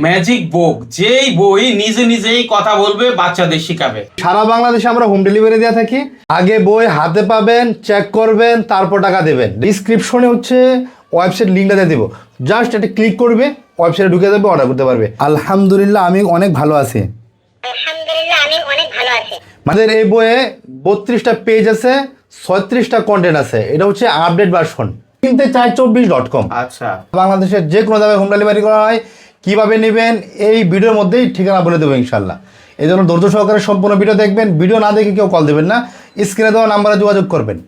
Magic বুক যেই বই নিজে নিজেই কথা বলবে বাচ্চাদের শিখাবে। সারা বাংলাদেশে আমরা হোম ডেলিভারি দেওয়া থাকি। আগে বই হাতে পাবেন চেক করবেন তারপর টাকা দেবেন। ডিসক্রিপশনে হচ্ছে ওয়েবসাইট লিঙ্কটা দিয়ে দেবো। জাস্ট এটা ক্লিক করবে ওয়েবসাইটে ঢুকে যাবে অর্ডার করতে পারবে। আলহামদুলিল্লাহ আমি অনেক ভালো আছি। আলহামদুলিল্লাহ আমি অনেক ভালো আছি। আমাদের এই বইয়ে বত্রিশটা পেজ আছে ছয়ত্রিশটা কন্টেন্ট আছে। এটা হচ্ছে আপডেট ভার্সন কিনতে চার চব্বিশ ডট কম আচ্ছা। বাংলাদেশের যে কোনো জায়গায় হোম ডেলিভারি করা হয় কীভাবে নেবেন এই ভিডিওর মধ্যেই ঠিকানা বলে দেবো ইনশাল্লাহ এই জন্য ধৈর্য সহকারে সম্পূর্ণ ভিডিও দেখবেন ভিডিও না দেখে কেউ কল দেবেন না স্ক্রিনে দেওয়া নাম্বারে যোগাযোগ করবেন।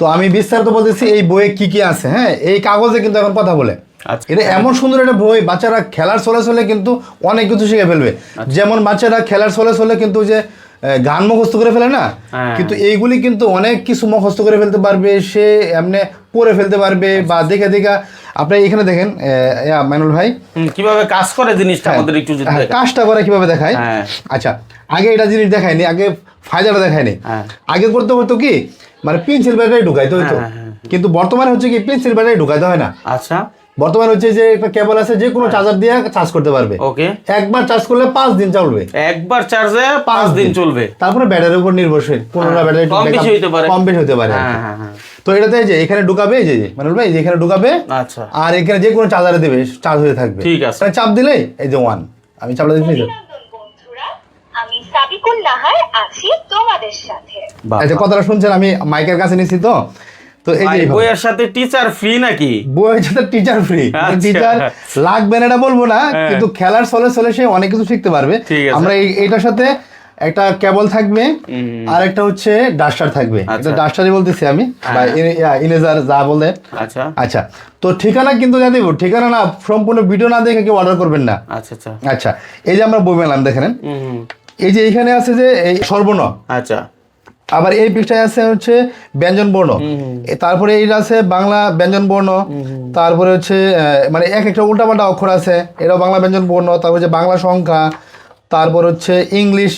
তো আমি বিস্তারিত বলতেছি এই বইয়ে কি কি আছে হ্যাঁ? এই কাগজে কিন্তু এখন কথা বলে। আচ্ছা। এটা এমন সুন্দর একটা বই বাচ্চারা খেলার চলে চলে কিন্তু অনেক কিছু শিখে ফেলবে। যেমন বাচ্চারা খেলার চলে চলে কিন্তু যে গান মুখস্থ করে ফেলে না? হ্যাঁ। কিন্তু এইগুলি কিন্তু অনেক কিছু মুখস্থ করে ফেলতে পারবে সে এমনি পড়ে ফেলতে পারবে বা দেখে দেখে। আপনি এখানে দেখেন মাইনুল ভাই। কীভাবে কাজ করে জিনিসটা আমাদের একটু হ্যাঁ। কাজটা করে কীভাবে দেখায়? হ্যাঁ। আচ্ছা আগে এটা জিনিস দেখায়নি আগে ফায়দাটা দেখায়নি। হ্যাঁ। আগে করতে হতো কি মানে পেন্সিল ব্যাটারি ঢুকাইতে হইতো হ্যাঁ, হ্যাঁ, কিন্তু বর্তমানে হচ্ছে কি পেন্সিল ব্যাটারি ঢুকাইতে হয় না। আচ্ছা। বর্তমানে হচ্ছে যে একটা কেবল আছে যে কোনো চার্জার দিয়ে চার্জ করতে পারবে। ওকে একবার চার্জ করলে পাঁচ দিন চলবে। একবার চার্জে পাঁচ দিন চলবে। তারপরে ব্যাটারির উপর নির্ভরশীল। হ্যাঁ, ব্যাটারি কম বেশি হইতে পারে। কম বেশি হতে পারে আর হ্যাঁ হ্যাঁ হ্যাঁ। তো এটাতে এই যে এখানে ঢুকাবে এই যে মানুষ ভাই এই যে এখানে ঢুকাবে আচ্ছা। আর এখানে যে কোনো চার্জারে দেবে চার্জ হয়ে থাকবে। ঠিক আছে। চাপ দিলেই এই যে ওয়ান আমি চাপটা দিচ্ছি আমি সাবিকুল নাহার আছি তোমাদের সাথে। আচ্ছা কথাটা শুনছেন আমি মাইকের কাছে নিছি তো। তো এই যে বইয়ের সাথে টিচার ফ্রি নাকি? বইয়ের সাথে টিচার ফ্রি। টিচার লাগবে না এটা বলব না হ্যাঁ। কিন্তু খেলার চলে চলে সে অনেক কিছু শিখতে পারবে। আমরা এইটার সাথে একটা কেবল থাকবে আর একটা হচ্ছে ডাস্টার থাকবে। আচ্ছা। এটা ডাস্টারই বলতেছি আমি। বা ইনেজার যা বলে। আচ্ছা। আচ্ছা। তো ঠিকানা কিন্তু জানি ঠিকানা না সম্পূর্ণ ভিডিও না দেখে কেউ অর্ডার করবেন না। আচ্ছা আচ্ছা। আচ্ছা। এই যে আমরা বই পেলাম দেখেন। এই যে এখানে আছে যে এই সর্বর্ণ। আচ্ছা। আবার এই পৃষ্ঠায় আছে হচ্ছে ব্যঞ্জন বর্ণ। তারপরে এই আছে বাংলা ব্যঞ্জন বর্ণ। তারপরে হচ্ছে মানে এক একটা উল্টাপাল্টা অক্ষর আছে। এটাও বাংলা ব্যঞ্জন বর্ণ তারপর হচ্ছে বাংলা সংখ্যা তারপর হচ্ছে ইংলিশ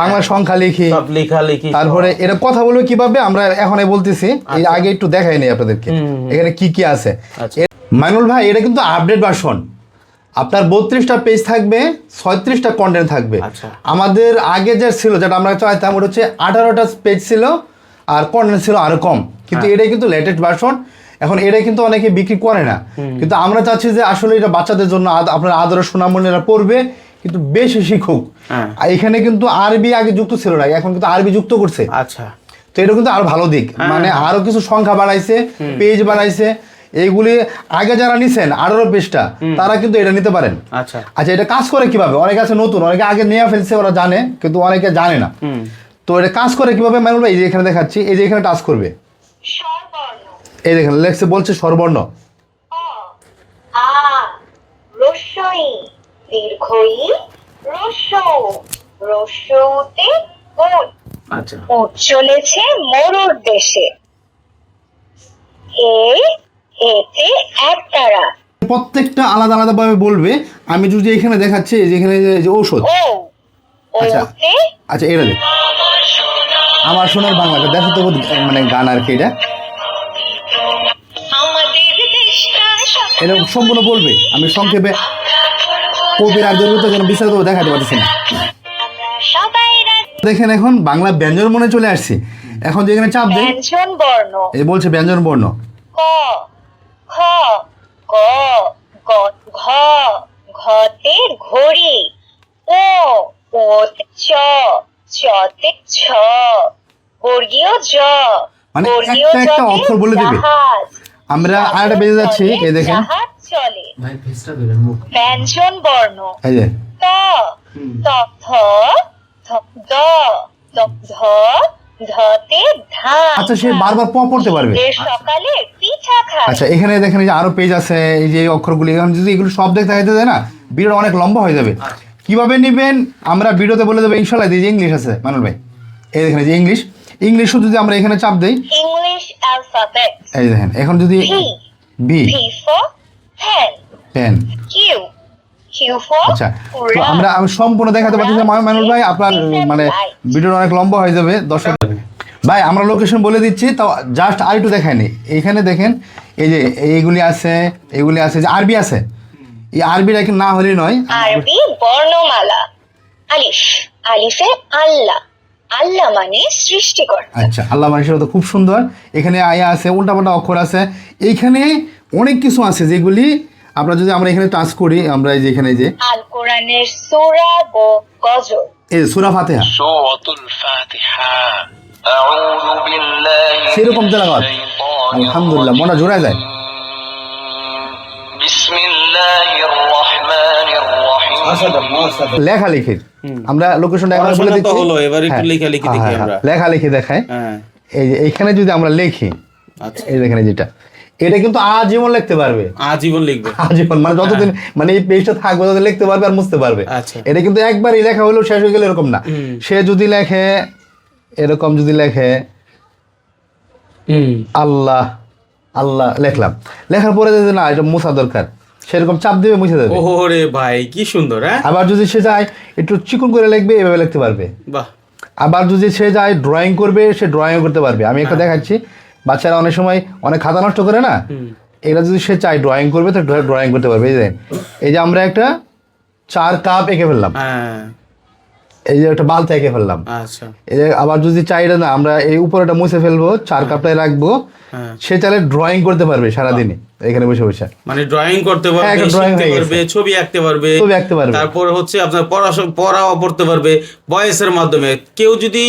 বাংলা সংখ্যা লিখি। লিখি তারপরে এটা কথা বলব কীভাবে আমরা এখন বলতেছি। এই আগে একটু দেখাই নেই আপনাদেরকে। এখানে কি কি আছে? আচ্ছা। মাইনুল ভাই এটা কিন্তু আপডেট ভার্সন আপনার বত্রিশটা পেজ থাকবে ছয়ত্রিশটা কন্টেন্ট থাকবে। আচ্ছা। আমাদের আগে যে ছিল যেটা আমরা চাইতাম ওটা হচ্ছে আঠারোটা পেজ ছিল আর কন্টেন্ট ছিল আরও কম। কিন্তু হ্যাঁ। এটাই কিন্তু লেটেস্ট ভার্সন এখন এটা কিন্তু অনেকে বিক্রি করে না। কিন্তু আমরা চাচ্ছি যে আসলে এটা বাচ্চাদের জন্য আপনার আদরের সুনামনীরা পড়বে কিন্তু বেশি শিখুক। হ্যাঁ। আর এখানে কিন্তু আরবি আগে যুক্ত ছিল না এখন কিন্তু আরবি যুক্ত করছে। আচ্ছা। তো এটা কিন্তু আরও ভালো দিক। হ্যাঁ, মানে আরও কিছু সংখ্যা বাড়াইছে পেজ বাড়াইছে। এইগুলি আগে যারা নিছেন আঠারো পেজটা তারা কিন্তু এটা নিতে পারেন। আচ্ছা। আচ্ছা এটা কাজ করে কীভাবে? অনেকে আছে নতুন অনেকে আগে নিয়ে ফেলছে ওরা জানে কিন্তু অনেকে জানে না। তো এটা কাজ করে কীভাবে? মানুষ এই যে এখানে দেখাচ্ছি এই যে এখানে টাচ করবে। স্বরবর্ণ এই দেখেন লেখছে বলছে সর্বর্ণ। আচ্ছা। চলেছে মরুর দেশে। এ এতে একতারা প্রত্যেকটা আলাদা আলাদা ভাবে বলবে। আমি যদি এখানে দেখাচ্ছি যে এখানে যে- ঔষধ। আচ্ছা। আচ্ছা এটা দেখ আমার সোনার বাংলাটা দেখো তো মানে গান আর কি এটা। এটা সম্পূর্ণ বলবে। আমি সংক্ষেপে কবির আর জরুরত যেন বিস্তারিত দেখাতে পারছি না। দেখেন এখন বাংলা ব্যঞ্জন মনে চলে আসছে। এখন যেখানে চাপ দেয় ব্যঞ্জন বর্ণ। এই বলছে ব্যঞ্জন বর্ণ। ক। খ গ গ ঘ ঘতে ঘড়ি। ও ওতে চ চতে ছ। বর্গীয় জ মানে একটা একটা অক্ষর বলে দিবে। আমরা আরেকটা বেজে যাচ্ছি এই দেখেন। চলে। ব্যঞ্জন বর্ণ। ত ত থ দ দ ধ ধতে ধান আচ্ছা সে বারবার প পড়তে পারবে। সকালে আচ্ছা এখানে দেখেন এই যে আরও পেজ আছে এই যে অক্ষরগুলি এখন যদি এগুলো সব দেখতে যেতে দেয় না ভিডিও অনেক লম্বা হয়ে যাবে। কীভাবে নিবেন? আমরা ভিডিওতে বলে দেবো ইনশাল্লাহ এই যে ইংলিশ আছে মানুষ ভাই। এই দেখেন এই যে ইংলিশ ইংলিশও যদি আমরা এখানে চাপ দেই ইংলিশ অ্যালফাবেট এই দেখেন এখন যদি B for pen pen Q আচ্ছা তো আমরা সম্পূর্ণ দেখাতে পারছি না মানুষ ভাই আপনার মানে ভিডিওটা অনেক লম্বা হয়ে যাবে দর্শক ভাই আমরা লোকেশন বলে দিচ্ছি তো জাস্ট আর একটু দেখায়নি। এইখানে দেখেন এই যে এইগুলি আছে এগুলি আছে যে আরবি আছে। এই আরবিটা না হলেই নয়। আরবি বর্ণমালা। আলিফ আলিফে আল্লাহ। আল্লাহ মানে সৃষ্টিকর আচ্ছা আল্লাহ মানুষের তো খুব সুন্দর। এখানে আয়া আছে উল্টাপাল্টা অক্ষর আছে। এইখানে অনেক কিছু আছে যেগুলি আমরা যদি আমরা এখানে টাচ করি আমরা এই যে এখানে যে আল কোরআনের সূরা গজর এই সূরা ফাতিহা। সূরাতুল ফাতিহা। আউযু বিল্লাহি সেরকম তেলাওয়াত। আলহামদুলিল্লাহ মনে জোড়া যায়। বিসমিল্লাহির রহমানির রহিম। লেখা লিখি আমরা লোকেশনটা একবার বলে দিচ্ছি। হলো একটু হ্যাঁ। লেখা লিখি দেখি হ্যাঁ, হ্যাঁ। আমরা। লেখা লিখি দেখায় এই যে এখানে যদি আমরা লিখি আচ্ছা। এই দেখেন যেটা। এটা কিন্তু আজীবন লিখতে পারবে। আজীবন লিখবে। আজীবন মানে যতদিন মানে এই পেজটা থাকবে ততদিন লিখতে পারবে আর মুছতে পারবে। আচ্ছা। এটা কিন্তু একবারই লেখা হলো শেষ হয়ে গেলে এরকম না। সে যদি লেখে এরকম যদি লেখে আল্লাহ আল্লাহ লেখলাম। লেখার পরে যদি না এটা মুছা দরকার। সেরকম চাপ দিবে মুছে দেবে। ওরে ভাই কি সুন্দর হ্যাঁ? আবার যদি সে যায় একটু চিকন করে লিখবে এভাবে লিখতে পারবে। বাহ। আবার যদি সে যায় ড্রয়িং করবে সে ড্রয়িং করতে পারবে। আমি একটা দেখাচ্ছি। বাচ্চারা অনেক সময় অনেক খাতা নষ্ট করে না? এরা যদি সে চায় ড্রয়িং করবে তো ড্রয়িং করতে পারবে এই যে। এই যে আমরা একটা চার কাপ এঁকে ফেললাম। হ্যাঁ। এই যে একটা বালতি এঁকে ফেললাম। আচ্ছা। এই যে আবার যদি চাই এটা না আমরা এই উপরেটা মুছে ফেলব চার কাপটায় রাখব। হ্যাঁ। সে চাইলে ড্রয়িং করতে পারবে সারাদিনে এখানে বসে বসে। মানে ড্রয়িং করতে হ্যাঁ, পারবে drawing শিখতে পারবে ছবি আঁকতে পারবে। ছবি আঁকতে পারবে। তারপর হচ্ছে আপনার পড়াশোনা পড়াও পড়তে পারবে বয়সের মাধ্যমে। কেউ যদি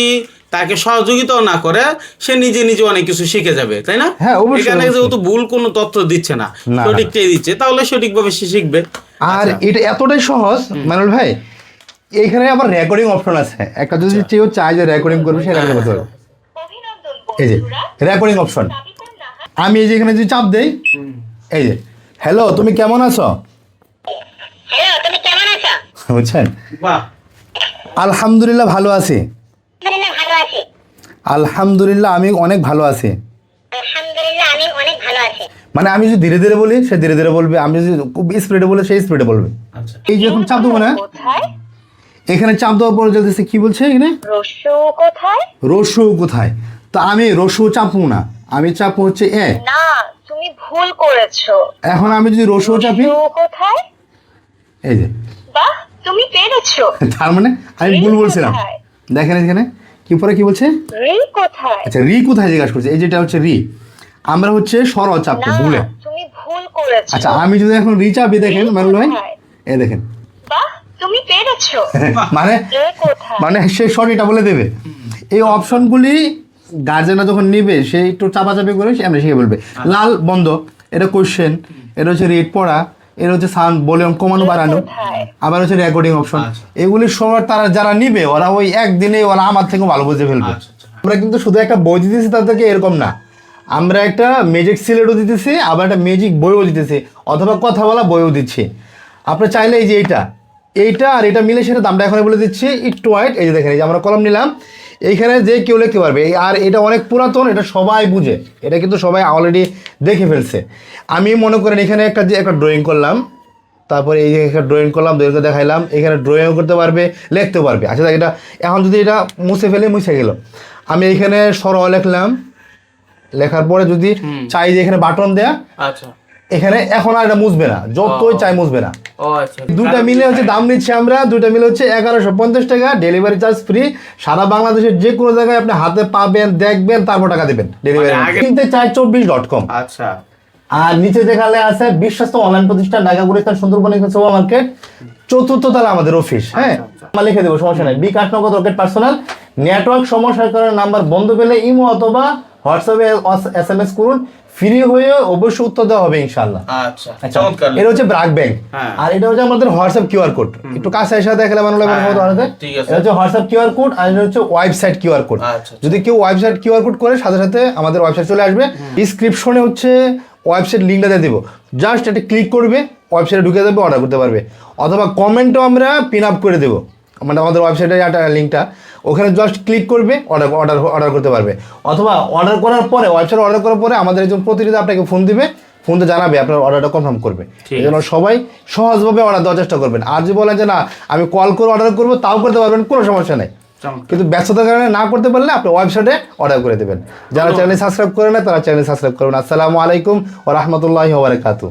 তাকে সহযোগিতাও না করে সে নিজে নিজে অনেক কিছু শিখে যাবে তাই না? হ্যাঁ, এখানে যেহেতু ভুল কোনো তথ্য দিচ্ছে না না। সঠিকটাই দিচ্ছে তাহলে সঠিকভাবে সে শিখবে। আর এটা এতটাই সহজ মানুল ভাই এইখানে আবার রেকর্ডিং অপশন আছে। একটা যদি কেউ চায় যে রেকর্ডিং করবে সে রেকর্ডিং করতে পারবে এই যে রেকর্ডিং অপশন আমি এই যে এখানে যদি চাপ দেই এই যে হ্যালো তুমি কেমন আছো? হ্যালো তুমি কেমন আছো? বুঝছেন? বাহ। আলহামদুলিল্লাহ ভালো আছি। আলহামদুলিল্লাহ ভালো আছি। আলহামদুলিল্লাহ আমি অনেক ভালো আছি। আলহামদুলিল্লাহ আমি অনেক ভালো আছি। মানে আমি যদি ধীরে ধীরে বলি সে ধীরে ধীরে বলবে। আমি যদি খুব স্পিডে বলি সে স্পিডে বলবে। আচ্ছা। এই যে এখন চাপ দেবো না? কোথায়? এখানে চাপ দেওয়ার পরে চলতেছে কি বলছে এখানে? রসু কোথায়? রসু কোথায়? তো আমি রসু চাপবো না। আমি চাপবো হচ্ছে এ। না তুমি ভুল করেছ। এখন আমি যদি রসু চাপি কোথায়? এই যে। বাহ তুমি পেরেছ। তার মানে আমি ভুল বলছিলাম। দেখেন এখানে। কি পরে কি বলছে? রি কোথায়? আচ্ছা রি কোথায় জিজ্ঞাসা করছে? এই যেটা হচ্ছে রি। আমরা হচ্ছে সর চাপবো ভুলে। তুমি ভুল করেছ। আচ্ছা আমি যদি এখন রি চাপি দেখেন মানে? এই দেখেন। তুমি পেরেছ। মানে? মানে সে সঠিকটা বলে দেবে। এই অপশনগুলি গার্জেনরা যখন নিবে সে একটু চাপাচাপি করে সে এমনি শিখে বলবে। লাল বন্ধ। এটা কোশ্চেন এটা হচ্ছে রেড পড়া এটা হচ্ছে সাউন্ড ভলিউম কমানো বাড়ানো। আবার হচ্ছে রেকর্ডিং অপশন আচ্ছা। এগুলি সবার তারা যারা নিবে ওরা ওই একদিনে ওরা আমার থেকে ভালো বুঝে ফেলবে। আচ্ছা, আচ্ছা। আমরা কিন্তু শুধু একটা বই দিতেছি তাদেরকে এরকম না। আমরা একটা ম্যাজিক সিলেটও দিতেছি আবার একটা ম্যাজিক বইও দিতেছি অথবা কথা বলা বইও দিচ্ছি। আপনি চাইলে এই যে এইটা এইটা আর এটা মিলে সেটা দামটা এখন বলে দিচ্ছি একটু হোয়াইট এই যে দেখেন এই যে আমরা কলম নিলাম। এইখানে যে কেউ লিখতে পারবে আর এটা অনেক পুরাতন এটা সবাই বুঝে এটা কিন্তু সবাই অলরেডি দেখে ফেলছে। আমি মনে করেন এখানে একটা যে একটা ড্রয়িং করলাম তারপরে এই যে একটা ড্রয়িং করলাম দৈর্ঘ্য দেখাইলাম এখানে ড্রয়িংও করতে পারবে লিখতে পারবে। আচ্ছা এটা এখন যদি এটা মুছে ফেলে মুছে গেল। আমি এখানে সরহ লিখলাম লেখার পরে যদি চাই যে এখানে বাটন দেয়া আচ্ছা। এখানে এখন আর এটা মুছবে না। যতই চাই মুছবে না। আচ্ছা। দুটা মিলে হচ্ছে দাম নিচ্ছি আমরা। দুটা মিলে হচ্ছে এগারোশো পঞ্চাশ টাকা। ডেলিভারি চার্জ ফ্রি সারা বাংলাদেশের যে কোনো জায়গায় আপনি হাতে পাবেন দেখবেন তারপর টাকা দেবেন। ডেলিভারি মানে কিনতে চাই চব্বিশ ডট কম আচ্ছা। আর নিচে দেখালে আছে বিশ্বস্ত অনলাইন প্রতিষ্ঠান ঢাকা গুলিস্তান সুন্দরবন সুপার মার্কেট। চতুর্থ তলা আমাদের অফিস হ্যাঁ? আমরা লিখে দেবো সমস্যা নাই। বিকাশ নগদ রকেট পার্সোনাল নেটওয়ার্ক সমস্যার কারণে নাম্বার বন্ধ পেলে ইমো অথবা হোয়াটসঅ্যাপে এস এম এস করুন। ফ্রি হয়ে অবশ্যই উত্তর দেওয়া হবে ইনশাল্লাহ আচ্ছা আচ্ছা চমৎকার। এটা হচ্ছে ব্রাক ব্যাংক। আর এটা হচ্ছে আমাদের হোয়াটসঅ্যাপ কিউআর কোড একটু কাছে এসে দেখলে মানুষ হ্যাঁ, ঠিক আছে। এটা হচ্ছে হোয়াটসঅ্যাপ কিউআর কোড আর এটা হচ্ছে ওয়েবসাইট কিউআর কোড যদি কেউ ওয়েবসাইট কিউআর কোড করে সাথে সাথে আমাদের ওয়েবসাইট চলে আসবে। ডিসক্রিপশনে হচ্ছে ওয়েবসাইট লিঙ্কটা দিয়ে দেবো। জাস্ট এটা ক্লিক করবে ওয়েবসাইটে ঢুকে দেবে অর্ডার করতে পারবে। অথবা কমেন্টও আমরা পিন আপ করে দেবো। মানে আমাদের ওয়েবসাইটের একটা লিঙ্কটা ওখানে জাস্ট ক্লিক করবে অর্ডার অর্ডার অর্ডার করতে পারবে। অথবা অর্ডার করার পরে ওয়েবসাইট অর্ডার করার পরে আমাদের একজন প্রতিনিধি আপনাকে ফোন দিবে ফোনতে জানাবে আপনার অর্ডারটা কনফার্ম করবে। এই জন্য সবাই সহজভাবে অর্ডার দেওয়ার চেষ্টা করবেন। আর যদি বলেন যে না আমি কল করে অর্ডার করব তাও করতে পারবেন কোনো সমস্যা নেই। কিন্তু ব্যস্ততার কারণে না করতে পারলে আপনি ওয়েবসাইটে অর্ডার করে দেবেন। যারা চ্যানেল সাবস্ক্রাইব করে না তারা চ্যানেল সাবস্ক্রাইব করবেন আসসালামু আলাইকুম ও রহমতুল্লাহ ওবরাকাতু